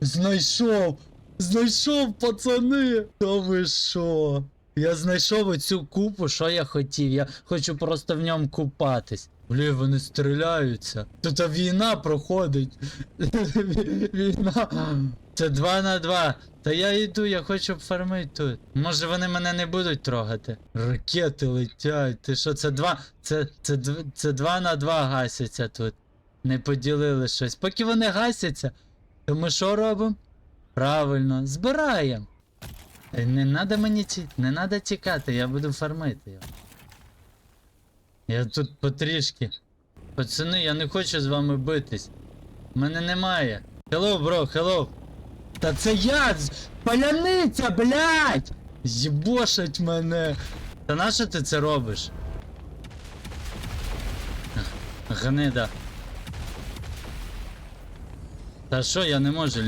Знайшов! Знайшов, пацани! Та ви що? Я знайшов оцю купу, що я хотів. Я хочу просто в ньому купатись. Блін, вони стріляються. Тут війна проходить. Війна. Це 2 на 2. Та я йду, я хочу фармити тут. Може вони мене не будуть трогати. Ракети летять. Ти що, це 2. Це, це, це 2 на 2 гасяться тут. Не поділили щось. Поки вони гасяться, то ми що робимо? Правильно, збираємо. Е, Не надо мені ті... не надо тікати, я буду фармити його. Я тут потрішки. Пацани, я не хочу з вами битись. Мене немає. Hello, бро, hello. Та це я! Паляниця, блядь! Їбошать мене. Та нащо ти це робиш? Гнида. Та що, я не можу.